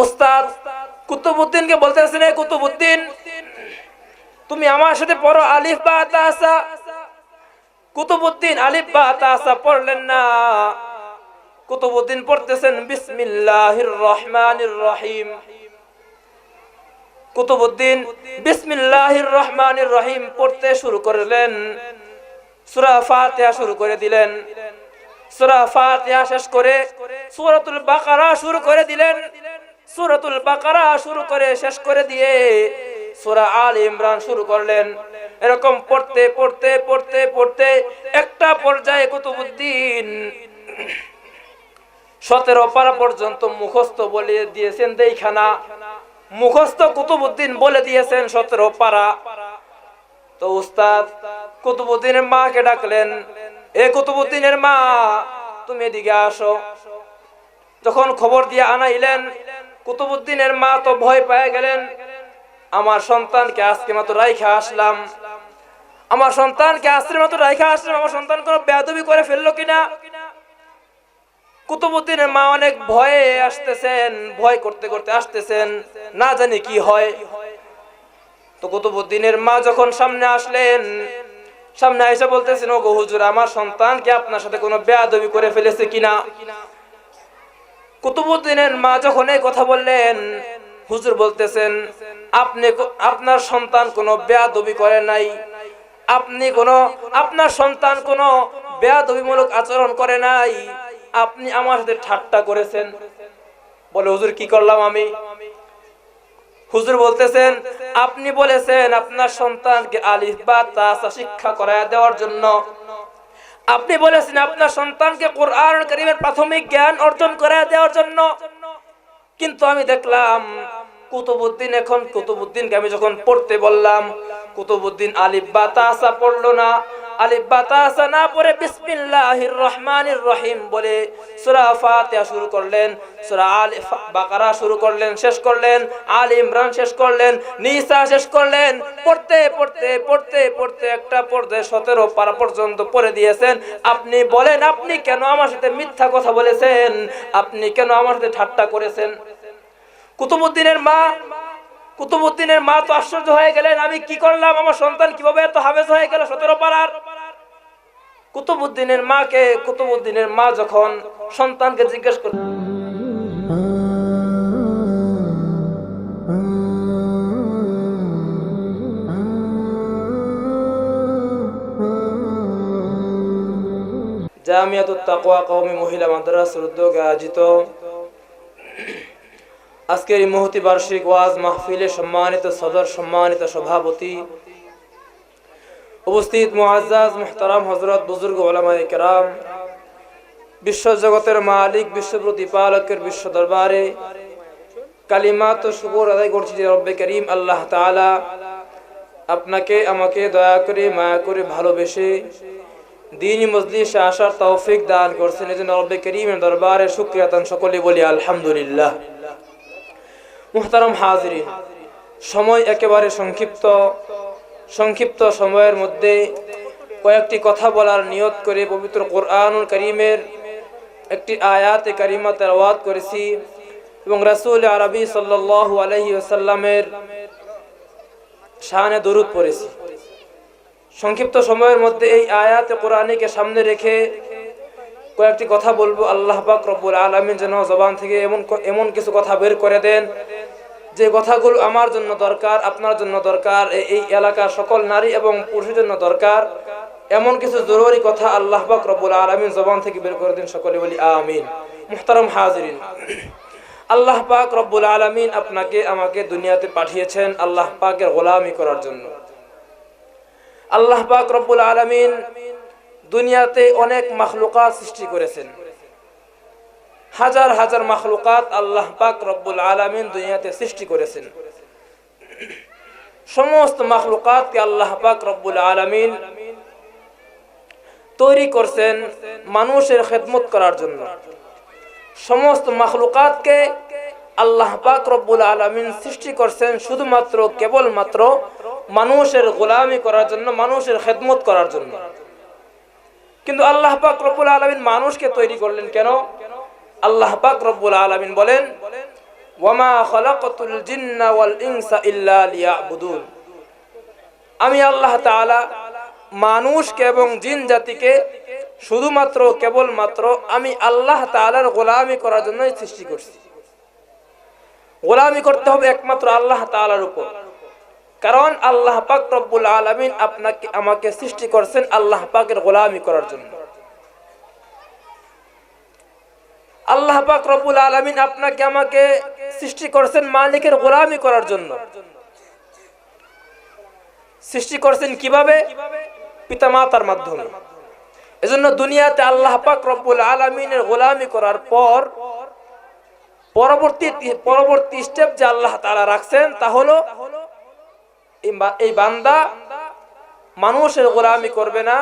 উস্তাদ কুতুবুদ্দিনকে বলতেছেন "এ কুতুবুদ্দিন তুমি আমার সাথে পড়ো আলিফ বা তাসা। কুতুবুদ্দিন আলিফ বা তাসা পড়লেন না। কুতুবুদ্দিন পড়তেছেন, বিসমিল্লাহির রহমানির রহিম। কুতুবুদ্দিন বিসমিল্লাহির রহমানির রহিম পড়তে শুরু করলেন। সূরা ফাতিহা শুরু করে দিলেন। সূরা ফাতিহা শেষ করে সূরাতুল বাকারা শুরু করে দিলেন। সূরাতুল বাকারা শুরু করে, শেষ করে দিয়ে সূরা আল ইমরান শুরু করলেন। এরকম পড়তে পড়তে পড়তে পড়তে একটা পর্যায়ে কুতুবুদ্দিন সতেরো পারা পর্যন্ত মুখস্থ বলে দিয়েছেন দেইখানা। মুখস্থ কুতুবুদ্দিন বলে দিয়েছেন সতেরো পারা। তো উস্তাদ, কুতুবুদ্দিনের মাকে ডাকলেন, এ কুতুবুদ্দিনের মা, তুমি এদিকে আসো। যখন খবর দিয়ে আনাইলেন কুতুবুদ্দিনের মা তো ভয় পেয়ে গেলেন। আমার সন্তানকে আজকে মতো রাইখা আসলাম। আমার সন্তানকে আজকের মতো রাইখা আসলাম। আমার সন্তান কোনো বেয়াদবি করে ফেলল কিনা? কুতুবুদ্দিনের মা অনেক ভয়ে আসতেছেন, ভয় করতে করতে আসতেছেন, না জানি কি হয়। তো কুতুবুদ্দিনের মা যখন সামনে আসলেন, সামনে এসে বলতেছেন ও হুজুর, আমার সন্তানকে আপনার সাথে কোনো বেয়াদবি করে ফেলেছে কিনা? কুতুবুদ্দিনের মা যখন এই কথা বললেন, হুজুর বলতেছেন, আপনি আপনার সন্তান কোনো বেয়াদবি করে নাই। আপনি কোনো আপনার সন্তান কোনো বেয়াদবিমূলক আচরণ করে নাই। আপনি আমার সাথে ঠাট্টা করেছেন। বলে, হুজুর, কি করলাম আমি? হুজুর বলতেছেন, আপনি বলেছেন আপনার সন্তানকে আলিফ বা তাসা শিক্ষা করায় দেওয়ার জন্য আপনি বলেছেন, আপনার সন্তানকে কোরআন করিমের প্রাথমিক জ্ঞান অর্জন করে দেওয়ার জন্য। কিন্তু আমি দেখলাম কুতুবুদ্দিন এখন কুতুবুদ্দিনকে আমি যখন পড়তে বললাম কুতুবুদ্দিন আলিফ বা তাসা পড়ল না। আলিফ না রহিম বলে শুরু করলেন বাকারা শুরু করলেন, শেষ করলেন, আল ইমরান শেষ করলেন শেষ করলেন। পড়তে পড়তে পড়তে পড়তে একটা পর্যন্ত দিয়েছেন। আপনি বলেন, আপনি কেন আমার সাথে মিথ্যা কথা বলেছেন? আপনি কেন আমার সাথে ঠাট্টা করেছেন? কুতুবুদ্দিনের মা কুতুবুদ্দিনের মা তো আশ্চর্য হয়ে গেলেন, আমি কি করলাম? আমার সন্তান কীভাবে এত হাবেজ হয়ে গেল সতেরো পাড়ার? কুতুবুদ্দিনের মাকে কুতুবুদ্দিনের মা যখন সন্তানকে জিজ্ঞেস কওমি মহিলা উদ্যোগে আয়োজিত আজকের মহতি বার্ষিক ওয়াজ মাহফিলে সম্মানিত সদর সম্মানিত সভাপতি উপস্থিত মুআজ্জাজ মুহতারাম হজরত বুজুর্গ কেরাম, বিশ্ব জগতের মালিক, বিশ্ব প্রতিপালকের বিশ্ব দরবারে কালিমাত তো শুকর আদায় করছি রব্বে করিম আল্লাহ তাআলা আপনাকে, আমাকে দয়া করে, মায়া করে ভালোবেসে দিনী মজলিসে আসার তৌফিক দান করছেন। এই জন্য রব্বে করিমের দরবারে শুক্রিয়া তান সকলে বলি আলহামদুলিল্লাহ। মুহতারম হাজরিন, সময় একেবারে সংক্ষিপ্ত। সংক্ষিপ্ত সময়ের মধ্যে কয়েকটি কথা বলার নিয়ত করে পবিত্র কোরআনুল করিমের একটি আয়াতে কারিমা তেলাওয়াত করেছি এবং রাসূল আরবি সাল্লাল্লাহু আলাইহি ওয়াসাল্লামের শানে দরুদ পড়েছি। সংক্ষিপ্ত সময়ের মধ্যে এই আয়াতে কোরআনিকে সামনে রেখে কয়েকটি কথা বলব। আল্লাহ পাক রব্বুল আলামিন যেন জবান থেকে এমন এমন কিছু কথা বের করে দেন যে কথাগুলো আমার জন্য দরকার, আপনার জন্য দরকার এই এলাকার সকল নারী এবং পুরুষের জন্য দরকার, এমন কিছু জরুরি কথা আল্লাহ পাক রব্বুল আলামিন জবান থেকে বের করে দিন সকলে বলি, আমিন। মুহতারাম হাজিরিন। আল্লাহ পাক রব্বুল আলামিন আপনাকে, আমাকে দুনিয়াতে পাঠিয়েছেন আল্লাহ পাকের গোলামি করার জন্য। আল্লাহ পাক রব্বুল আলামিন দুনিয়াতে অনেক মাখলুকাত সৃষ্টি করেছেন। হাজার হাজার মাখলুকাত আল্লাহ পাক রব্বুল আলামিন দুনিয়াতে সৃষ্টি করেছেন। সমস্ত মাখলুকাতকে আল্লাহ পাক রব্বুল আলামিন তৈরি করছেন মানুষের খেদমত করার জন্য। সমস্ত মাখলুকাতকে আল্লাহ পাক রব্বুল আলামিন সৃষ্টি করছেন শুধুমাত্র, কেবলমাত্র মানুষের গোলামি করার জন্য, মানুষের খেদমত করার জন্য। কিন্তু আল্লাহ পাক রব্বুল আলামিন মানুষকে তৈরি করলেন কেন? আল্লাহ পাক রব্বুল আলামিন বলেন, ওয়ামা খলাকতুল জিন্না ওয়াল ইনসা ইল্লা লিয়াবুদুন। আমি আল্লাহ তাআলা মানুষকে এবং জিন জাতিকে শুধুমাত্র কেবলমাত্র আমি আল্লাহ তাআলার গোলামি করার জন্যই সৃষ্টি করছি। গোলামি করতে হবে একমাত্র আল্লাহ তাআলার উপর। কারণ আল্লাহ পাক রব্বুল আলামিন আপনাকে, আমাকে সৃষ্টি করছেন আল্লাহ পাকের গোলামি করার জন্য। আল্লাহ পাক রব্বুল আলামিন আপনাকে আমাকে সৃষ্টি করছেন মালিকের গোলামি করার জন্য। সৃষ্টি করছেন কীভাবে? পিতা মাতার মাধ্যমে। এজন্য দুনিয়াতে আল্লাহ পাক রব্বুল আলামিনের গোলামি করার পর পরবর্তী পরবর্তী স্টেপ যে আল্লাহ তাআলা রাখছেন তা হলো এই বান্দা মানুষের গোলামি করবে না।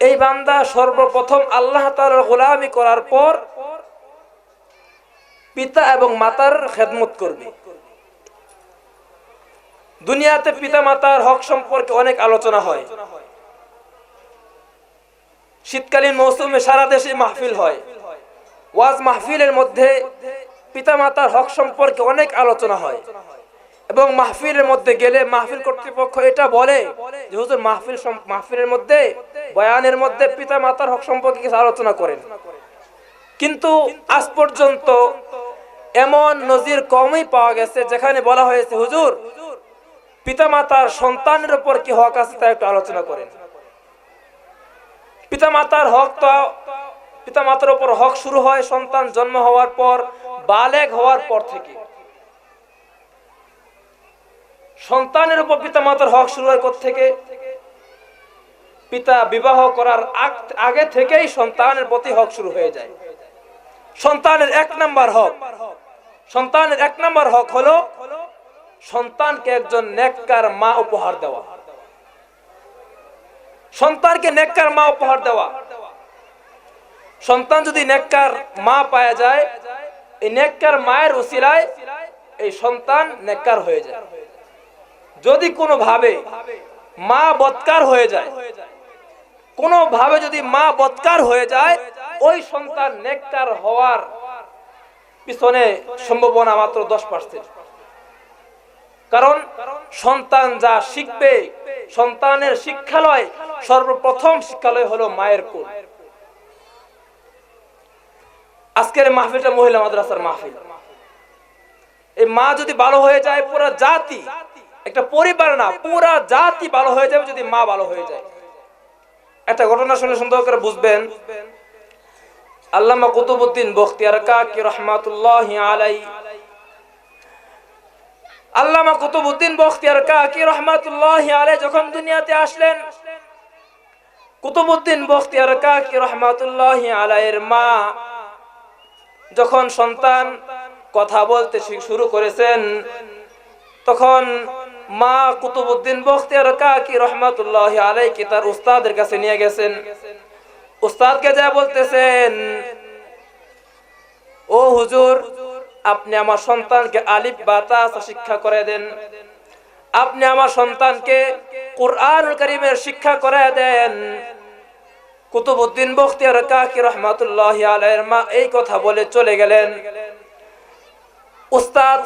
এই বান্দা সর্বপ্রথম আল্লাহ তাআলার গোলামি করার পর পিতা এবং মাতার খেদমত করবে। দুনিয়াতে পিতা মাতার হক সম্পর্কে অনেক আলোচনা হয়। শীতকালীন মৌসুমে সারা দেশে মাহফিল হয়। ওয়াজ মাহফিলের মধ্যে পিতা মাতার হক সম্পর্কে অনেক আলোচনা হয়। এবং মাহফিলের মধ্যে গেলে মাহফিল কর্তৃপক্ষ এটা বলে যে হুজুর মাহফিল মাহফিলের মধ্যে, বয়ানের মধ্যে পিতা মাতার হক সম্পর্কে কিছু আলোচনা করেন। কিন্তু আজ পর্যন্ত এমন নজির কমই পাওয়া গেছে যেখানে বলা হয়েছে, হুজুর পিতা মাতার সন্তানের উপর কি হক আছে তা একটু আলোচনা করেন। পিতা মাতার হক তো পিতা মাতার উপর হক শুরু হয় সন্তান জন্ম হওয়ার পর, বালেগ হওয়ার পর থেকে। সন্তানের উপর পিতা মাতার হক শুরু হয় থেকে পিতা বিবাহ করার আগ- থেকেই সন্তানের প্রতি হক শুরু হয়ে যায়। সন্তানের এক নাম্বার হক। সন্তানের এক নাম্বার হক হলো সন্তানকে একজন নেককার মা উপহার দেওয়া। সন্তানকে নেককার মা উপহার দেওয়া। সন্তান যদি নেককার মা পাওয়া যায়, এই নেককার মায়ের উসিলায় এই সন্তান নেককার হয়ে যায়। যদি কোনো ভাবে মা বৎকার হয়ে যায় কোনো ভাবে যদি মা বৎকার হয়ে যায়, ওই সন্তান নেককার হওয়ার পিছনে সম্ভাবনা মাত্র দশ পার্সেন্ট কারণ সন্তান যা শিখবে, সন্তানের শিক্ষালয় সর্বপ্রথম শিক্ষালয় হলো মায়ের কোল। আজকের মাহফিলটা মহিলা মাদ্রাসার মাহফিল। এই মা যদি ভালো হয়ে যায়, পুরা জাতি একটা পরিবার না, পুরা জাতি ভালো হয়ে যাবে যদি মা ভালো হয়ে যায়। একটা ঘটনা শুনে সুন্দর করে বুঝবেন। আল্লামা কুতুবুদ্দিন বখতিয়ার কাকি রহমাতুল্লাহ আলাই আল্লামা কুতুবুদ্দিন বখতিয়ার কাকি রহমাতুল্লাহ আলাই যখন দুনিয়াতে আসলেন, কুতুবুদ্দিন বখতিয়ার কাকি রহমাতুল্লাহ আলাইয়ের মা যখন সন্তান কথা বলতে শুরু করেছেন, তখন মা কুতুবুদ্দিন বখতিয়ার কাকি রহমাতুল্লাহ আলাইকে তার উস্তাদের কাছে নিয়ে গেছেন। উস্তাদকে যা বলতেছেন, ও হুজুর, আপনি আমার সন্তানকে আলিফ বা তাসা শিক্ষা করে দেন। আপনি আমার সন্তানকে কোরআনুল কারীমের শিক্ষা করে দেন। কুতুবুদ্দিন বখতিয়ার কাকি রহমাতুল্লাহ আলাইহির মা এই কথা বলে চলে গেলেন। উস্তাদ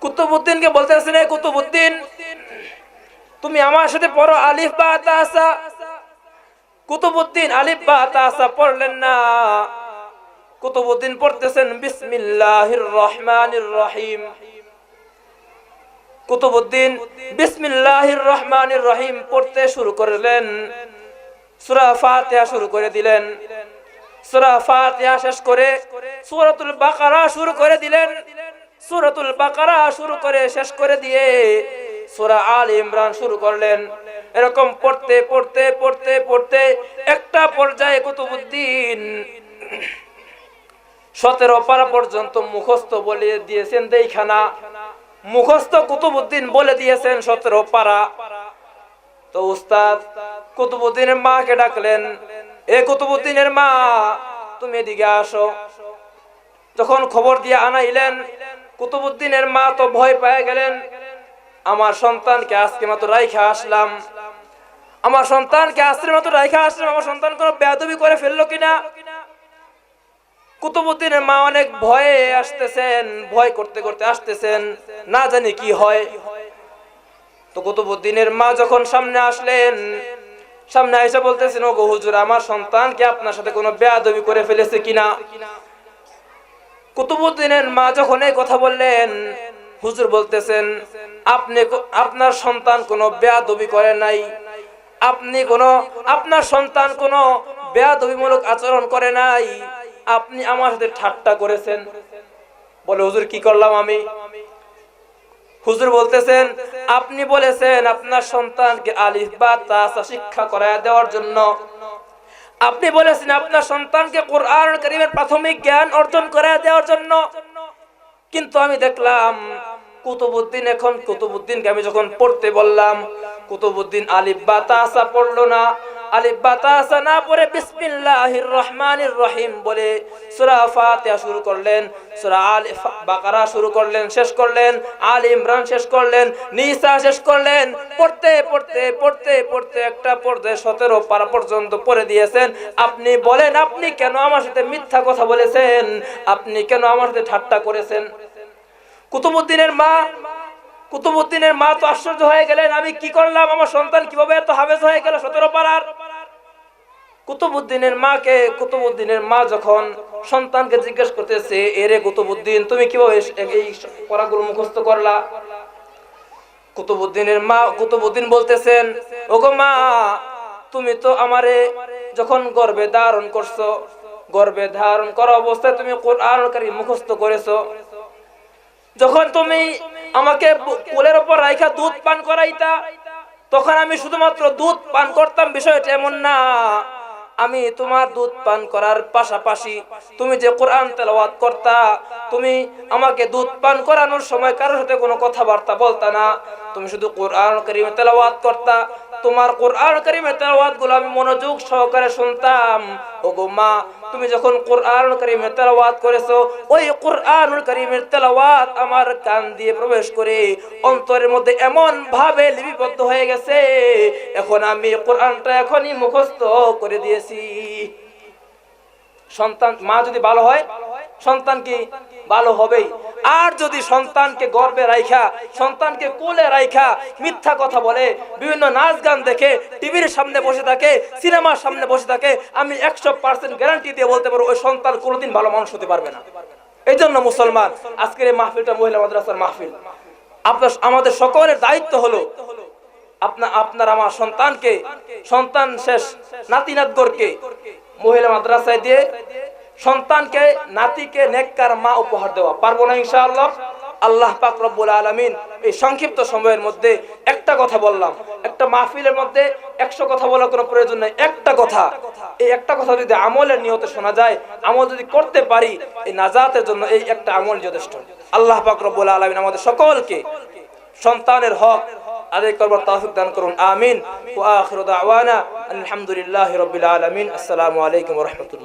কুতুবুদ্দিনকে বলতেছেন "এ কুতুবুদ্দিন তুমি আমার সাথে পড়ো আলিফ বা তাসা। কুতুবুদ্দিন আলিফ বা তাসা পড়লেন না। কুতুবুদ্দিন পড়তেছেন, বিসমিল্লাহির রহমানির রহিম। কুতুবুদ্দিন বিসমিল্লাহির রহমানির রহিম পড়তে শুরু করলেন। সূরা ফাতিহা শুরু করে দিলেন। সূরা ফাতিহা শেষ করে সূরাতুল বাকারা শুরু করে দিলেন। সূরাতুল বাকারা শুরু করে, শেষ করে দিয়ে সূরা আল ইমরান শুরু করলেন। এরকম পড়তে পড়তে পড়তে পড়তে একটা পর্যায়ে কুতুবুদ্দিন সতেরো পারা পর্যন্ত মুখস্থ বলে দিয়েছেন দেইখানা। মুখস্থ কুতুবুদ্দিন বলে দিয়েছেন সতেরো পারা। তো উস্তাদ, কুতুবুদ্দিনের মাকে ডাকলেন, এ কুতুবুদ্দিনের মা, তুমি এদিকে আসো। যখন খবর দিয়ে আনাইলেন কুতুবুদ্দিনের মা তো ভয় পেয়ে গেলেন। আমার সন্তানকে আজকে মতো রাইখা আসলাম। আমার সন্তানকে আজকের মতো রাইখা আসলাম। আমার সন্তান কোনো বেয়াদবি করে ফেলল কিনা? কুতুবুদ্দিনের মা অনেক ভয়ে আসতেছেন, ভয় করতে করতে আসতেছেন, না জানি কি হয়। তো কুতুবুদ্দিনের মা যখন সামনে আসলেন, সামনে এসে বলতেছেন ও হুজুর, আমার সন্তানকে আপনার সাথে কোনো বেয়াদবি করে ফেলেছে কিনা? কুতুবুদ্দিনের মা যখন এই কথা বললেন, হুজুর বলতেছেন, আপনি আপনার সন্তান কোনো বেয়াদবি করে নাই। আপনি কোনো আপনার সন্তান কোনো বেয়াদবিমূলক আচরণ করে নাই। আপনি আমার সাথে ঠাট্টা করেছেন। বলে, হুজুর, কি করলাম আমি? হুজুর বলতেছেন, আপনি বলেছেন আপনার সন্তানকে আলিফ বা তাসা শিক্ষা করায় দেওয়ার জন্য আপনি বলেছেন, আপনার সন্তানকে কোরআন করিমের প্রাথমিক জ্ঞান অর্জন করে দেওয়ার জন্য। কিন্তু আমি দেখলাম কুতুবুদ্দিন এখন কুতুবুদ্দিনকে আমি যখন পড়তে বললাম কুতুবুদ্দিন আলিফ বা তাসা পড়ল না। আলিফ বা তাসা না পড়ে বিসমিল্লাহির রহমানির রহিম বলে সূরা ফাতিহা শুরু করলেন, সূরা আল বাকারা শুরু করলেন, শেষ করলেন, আল ইমরান শেষ করলেন, নিসা শেষ করলেন। পড়তে পড়তে পড়তে পড়তে একটা পর্যায়ে সতেরো পারা পর্যন্ত পড়ে দিয়েছেন। আপনি বলেন, আপনি কেন আমার সাথে মিথ্যা কথা বলেছেন? আপনি কেন আমার সাথে ঠাট্টা করেছেন? কুতুবুদ্দিনের মা কুতুবুদ্দিনের মা তো আশ্চর্য হয়ে গেলেন, আমি কি করলাম? আমার সন্তান কীভাবে এত হাবেজ হয়ে গেল সতেরো পাড়ার কুতুবুদ্দিনের মাকে কুতুবুদ্দিনের মা যখন সন্তানকে জিজ্ঞেস করতেছে, এরে কুতুবুদ্দিন তুমি কীভাবে এই পড়াগুলো মুখস্থ করলা? কুতুবুদ্দিনের মা কুতুবুদ্দিন বলতেছেন, ওগো মা, তুমি তো আমারে যখন গর্বে ধারণ করছ, গর্বে ধারণ করা অবস্থায় তুমি কোরআন মুখস্থ করেছ। যখন তুমি আমাকে কোলের ওপর রাইখা দুধ পান করাইতা। তখন আমি শুধুমাত্র দুধ পান করতাম, বিষয়টা এমন না। আমি তোমার দুধ পান করার পাশাপাশি তুমি যে কোরআন তেলাওয়াত করতা, তুমি আমাকে দুধ পান করানোর সময় কারোর সাথে কোনো কথাবার্তা বলতা না। তুমি শুধু কোরআন করিম তেলাওয়াত করতা তোমার কোরআন কারিমে তেলাওয়াতগুলো আমি মনোযোগ সহকারে শুনতাম। ওগো মা, তুমি যখন কোরআন কারিমে তেলাওয়াত করেছ, ওই কোরআনুল কারিমের তেলাওয়াত আমার কান দিয়ে প্রবেশ করে অন্তরের মধ্যে এমন ভাবে লিপিবদ্ধ হয়ে গেছে। এখন আমি কোরআনটা এখনই মুখস্থ করে দিয়েছি। সন্তান, মা যদি ভালো হয় সন্তান কি ভালো হবেই। আর যদি সন্তানকে গর্বে রাইখা, সন্তানকে কোলে রাইখা মিথ্যা কথা বলে, বিভিন্ন নাচ গান দেখে, টিভির সামনে বসে থাকে, সিনেমার সামনে বসে থাকে, আমি একশো পার্সেন্ট গ্যারান্টি দিয়ে বলতে পারব, ওই সন্তান কোনোদিন ভালো মানুষ হতে পারবে না। এই জন্য মুসলমান, আজকের এই মাহফিলটা মহিলা মাদ্রাসার মাহফিল। আপনার, আমাদের সকলের দায়িত্ব হলো আপনার আপনার আমার সন্তানকে, সন্তান শেষ নাতি নাতগরকে মহিলা মাদ্রাসায় দিয়ে সন্তানকে, নাতিকে, নেককার মা উপহার দেওয়া। পারব না ইনশাআল্লাহ? আল্লাহ পাক রব্বুল আলামিন এই সংক্ষিপ্ত সময়ের মধ্যে একটা কথা বললাম। একটা মাহফিলের মধ্যে একশো কথা বলার কোনো প্রয়োজন নাই। একটা কথা। এই একটা কথা যদি আমলের নিয়তে শোনা যায়, আমল যদি করতে পারি, এই নাজাতের জন্য এই একটা আমল যথেষ্ট। আল্লাহ পাক রব্বুল আলামিন আমাদের সকলকে সন্তানের হক আদায় করবার তৌফিক দান করুন। আমিন। দাওয়ানা আলহামদুলিল্লাহি রাব্বিল আলামিন। আসসালামু আলাইকুম রাহমাতুল্লাহ।